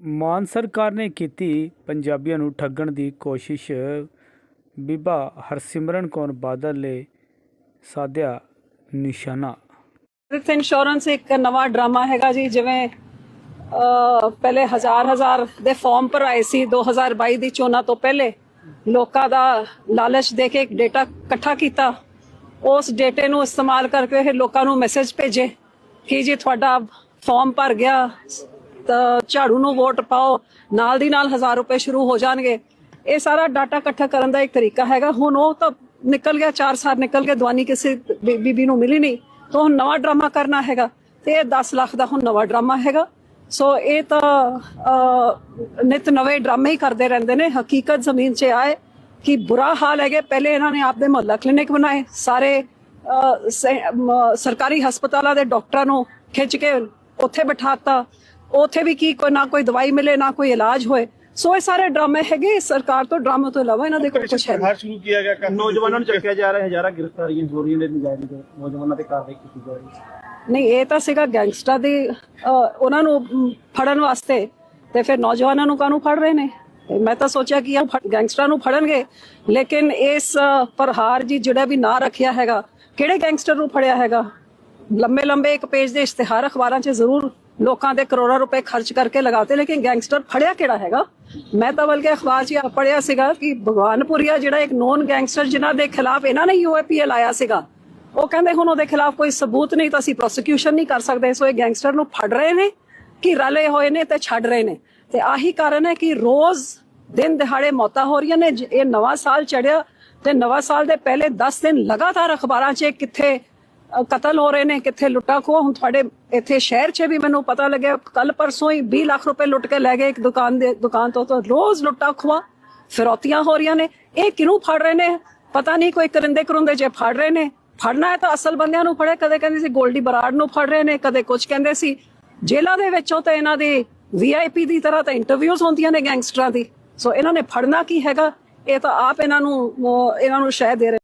ਮਾਨ ਸਰਕਾਰ ਨੇ ਕੀਤੀ ਪੰਜਾਬੀਆਂ ਨੂੰ ਠੱਗਣ ਦੀ ਕੋਸ਼ਿਸ਼। ਬੀਬਾ ਹਰਸਿਮਰਨ ਕੌਰ ਬਾਦਲ ਨੇ ਸਾਧਿਆ ਨਿਸ਼ਾਨਾ। ਹੈਲਥ ਇੰਸ਼ੋਰੈਂਸ ਇੱਕ ਨਵਾਂ ਡਰਾਮਾ ਹੈਗਾ ਜੀ, ਜਿਵੇਂ ਪਹਿਲੇ ਹਜ਼ਾਰ ਹਜ਼ਾਰ ਦੇ ਫਾਰਮ ਭਰਾਏ ਸੀ 2022 ਦੀ ਚੋਣਾਂ ਤੋਂ ਪਹਿਲੇ। ਲੋਕਾਂ ਦਾ ਲਾਲਚ ਦੇ ਕੇ ਡੇਟਾ ਇਕੱਠਾ ਕੀਤਾ। ਉਸ ਡੇਟੇ ਨੂੰ ਇਸਤੇਮਾਲ ਕਰਕੇ ਲੋਕਾਂ ਨੂੰ ਮੈਸੇਜ ਭੇਜੇ ਕਿ ਜੀ ਤੁਹਾਡਾ ਫਾਰਮ ਭਰ ਗਿਆ ਝਾੜੂ ਨੂੰ ਵੋਟ ਪਾਓ, ਨਾਲ ਦੀ ਨਾਲ 1000 ਰੁਪਏ ਸ਼ੁਰੂ ਹੋ ਜਾਣਗੇ। ਇਹ ਸਾਰਾ ਡਾਟਾ ਇਕੱਠਾ ਕਰਨ ਦਾ ਇੱਕ ਤਰੀਕਾ ਹੈਗਾ। ਹੁਣ ਉਹ ਤਾਂ ਨਿਕਲ ਗਿਆ 4 ਸਾਲ ਨਿਕਲ ਕੇ ਦਵਾਨੀ ਕਿਸੇ ਬੀਬੀ ਨੂੰ ਮਿਲੀ ਨਹੀਂ। ਤਾਂ ਹੁਣ ਨਵਾਂ ਡਰਾਮਾ ਕਰਨਾ ਹੈਗਾ। ਤੇ ਇਹ 10 ਲੱਖ ਦਾ ਹੁਣ ਨਵਾਂ ਡਰਾਮਾ ਹੈਗਾ। ਸੋ ਇਹ ਤਾਂ ਨਿਤ ਨਵੇਂ ਡਰਾਮੇ ਹੀ ਕਰਦੇ ਰਹਿੰਦੇ ਨੇ। ਹਕੀਕਤ ਜ਼ਮੀਨ 'ਚ ਆਏ ਕਿ ਬੁਰਾ ਹਾਲ ਹੈਗੇ। ਪਹਿਲੇ ਇਹਨਾਂ ਨੇ ਆਪਦੇ ਮੁਹੱਲਾ ਕਲੀਨਿਕ ਬਣਾਏ। ਸਾਰੇ ਸਰਕਾਰੀ ਹਸਪਤਾਲਾਂ ਦੇ ਡਾਕਟਰਾਂ ਨੂੰ ਖਿੱਚ ਕੇ ਉੱਥੇ ਬਿਠਾਤਾ। ਉੱਥੇ ਵੀ ਕੀ ਕੋਈ ਨਾ ਕੋਈ ਦਵਾਈ ਮਿਲੇ ਨਾ ਕੋਈ ਇਲਾਜ ਹੋਏ। ਸੋ ਇਹ ਸਾਰੇ ਡਰਾਮੇ ਹੈਗੇ ਸਰਕਾਰ ਤੋਂ ਡਰਾਮੇ ਤੋਂ ਇਲਾਵਾ ਇਹਨਾਂ ਦੇ ਕੋਲ ਕੁਝ ਹੈ ਨਹੀਂ। ਸ਼ੁਰੂ ਕੀਤਾ ਗਿਆ ਨੌਜਵਾਨਾਂ ਨੂੰ ਚੱਕਿਆ ਜਾ ਰਿਹਾ ਹਜ਼ਾਰਾਂ ਗ੍ਰਿਫਤਾਰੀਆਂ ਹੋ ਰਹੀਆਂ ਨੇ ਨਜਾਇਜ਼। ਨੌਜਵਾਨਾਂ ਤੇ ਕਾਰਵਾਈ ਕੀਤੀ ਜਾ ਰਹੀ ਹੈ। ਨਹੀਂ ਇਹ ਤਾਂ ਸੀਗਾ ਗੈਂਗਸਟਰ ਦੀ ਉਹਨਾਂ ਨੂੰ ਫੜਨ ਵਾਸਤੇ। ਤੇ ਫਿਰ ਨੌਜਵਾਨਾਂ ਨੂੰ ਕਾਹਨੂੰ ਫੜ ਰਹੇ ਨੇ? ਮੈਂ ਤਾਂ ਸੋਚਿਆ ਕਿ ਇਹ ਗੈਂਗਸਟਰਾਂ ਨੂੰ ਫੜਨਗੇ। ਲੇਕਿਨ ਇਸ ਪ੍ਰਹਾਰ ਜੀ ਜਿਹੜਾ ਵੀ ਨਾਂ ਰੱਖਿਆ ਹੈਗਾ ਕਿਹੜੇ ਗੈਂਗਸਟਰ ਨੂੰ ਫੜਿਆ ਹੈਗਾ? ਲੰਬੇ ਲੰਬੇ ਇੱਕ ਪੇਜ ਦੇ ਇਸ਼ਤਿਹਾਰ ਅਖਬਾਰਾਂ 'ਚ ਜ਼ਰੂਰ ਲੋਕਾਂ ਦੇ ਕਰੋੜਾਂ ਰੁਪਏ ਖਰਚ ਕਰਕੇ ਲਗਾਤੇ ਲੇਕਿਨ ਗੈਂਗਸਟਰ ਫੜਿਆ ਕਿਹੜਾ ਹੈਗਾ? ਮੈਂ ਤਾਂ ਬਲਕਿ ਅਖਬਾਰ 'ਚ ਪੜਿਆ ਸੀਗਾ ਕਿ ਭਗਵਾਨਪੁਰੀਆ ਜਿਹੜਾ ਇੱਕ ਨੋਨ ਗੈਂਗਸਟਰ ਜਿਨ੍ਹਾਂ ਦੇ ਖਿਲਾਫ ਇਹਨਾਂ ਨੇ ਯੂਏਪੀਏ ਲਾਇਆ ਸੀਗਾ, ਉਹ ਕਹਿੰਦੇ ਹੁਣ ਉਹਦੇ ਖਿਲਾਫ ਕੋਈ ਸਬੂਤ ਨਹੀਂ ਤਾਂ ਅਸੀਂ ਪ੍ਰੋਸੀਕਿਊਸ਼ਨ ਨਹੀਂ ਕਰ ਸਕਦੇ। ਸੋ ਇਹ ਗੈਂਗਸਟਰ ਨੂੰ ਫੜ ਰਹੇ ਨੇ, ਕਿ ਰਲੇ ਹੋਏ ਨੇ ਤੇ ਛੱਡ ਰਹੇ ਨੇ। ਤੇ ਆਹੀ ਕਾਰਨ ਹੈ ਕਿ ਰੋਜ਼ ਦਿਨ ਦਿਹਾੜੇ ਮੌਤਾਂ ਹੋ ਰਹੀਆਂ ਨੇ। ਇਹ ਨਵਾਂ ਸਾਲ ਚੜਿਆ ਤੇ ਨਵਾਂ ਸਾਲ ਦੇ ਪਹਿਲੇ 10 ਦਿਨ ਲਗਾਤਾਰ ਅਖਬਾਰਾਂ 'ਚ ਕਿੱਥੇ ਕਤਲ ਹੋ ਰਹੇ ਨੇ, ਕਿੱਥੇ ਲੁੱਟਾ ਖੋਹ, ਹੁਣ ਤੁਹਾਡੇ ਇੱਥੇ ਸ਼ਹਿਰ 'ਚ ਵੀ ਮੈਨੂੰ ਪਤਾ ਲੱਗਿਆ ਕੱਲ ਪਰਸੋਂ ਹੀ 20 ਲੱਖ ਰੁਪਏ ਲੁੱਟ ਕੇ ਲੈ ਗਏ ਇੱਕ ਦੁਕਾਨ ਦੇ, ਦੁਕਾਨ ਤੋਂ, ਤਾਂ ਰੋਜ਼ ਲੁੱਟਾਂ ਖੋਹਾਂ, ਫਿਰੌਤੀਆਂ ਹੋ ਰਹੀਆਂ ਨੇ। ਇਹ ਕਿਹਨੂੰ ਫੜ ਰਹੇ ਨੇ? ਪਤਾ ਨਹੀਂ, ਕੋਈ ਕਰਿੰਦੇ ਕਰੁੰਦੇ ਜੇ ਫੜ ਰਹੇ ਨੇ। ਫੜਨਾ ਹੈ ਤਾਂ ਅਸਲ ਬੰਦਿਆਂ ਨੂੰ ਫੜੇ, ਕਦੇ ਕਹਿੰਦੇ ਸੀ ਗੋਲਡੀ ਬਰਾੜ ਨੂੰ ਫੜ ਰਹੇ ਨੇ, ਕਦੇ ਕੁਝ ਕਹਿੰਦੇ ਸੀ। ਜੇਲ੍ਹਾਂ ਦੇ ਵਿੱਚੋਂ ਤਾਂ ਇਹਨਾਂ ਦੇ ਵੀਆਈਪੀ ਦੀ ਤਰ੍ਹਾਂ ਤਾਂ ਇੰਟਰਵਿਊਜ਼ ਹੁੰਦੀਆਂ ਨੇ ਗੈਂਗਸਟਰਾਂ ਦੀ। ਸੋ ਇਹਨਾਂ ਨੇ ਫੜਨਾ ਕੀ ਹੈਗਾ? ਇਹ ਤਾਂ ਆਪ ਇਹਨਾਂ ਨੂੰ ਇਹਨਾਂ ਨੂੰ ਸ਼ਹਿ ਦੇ ਰਹੇ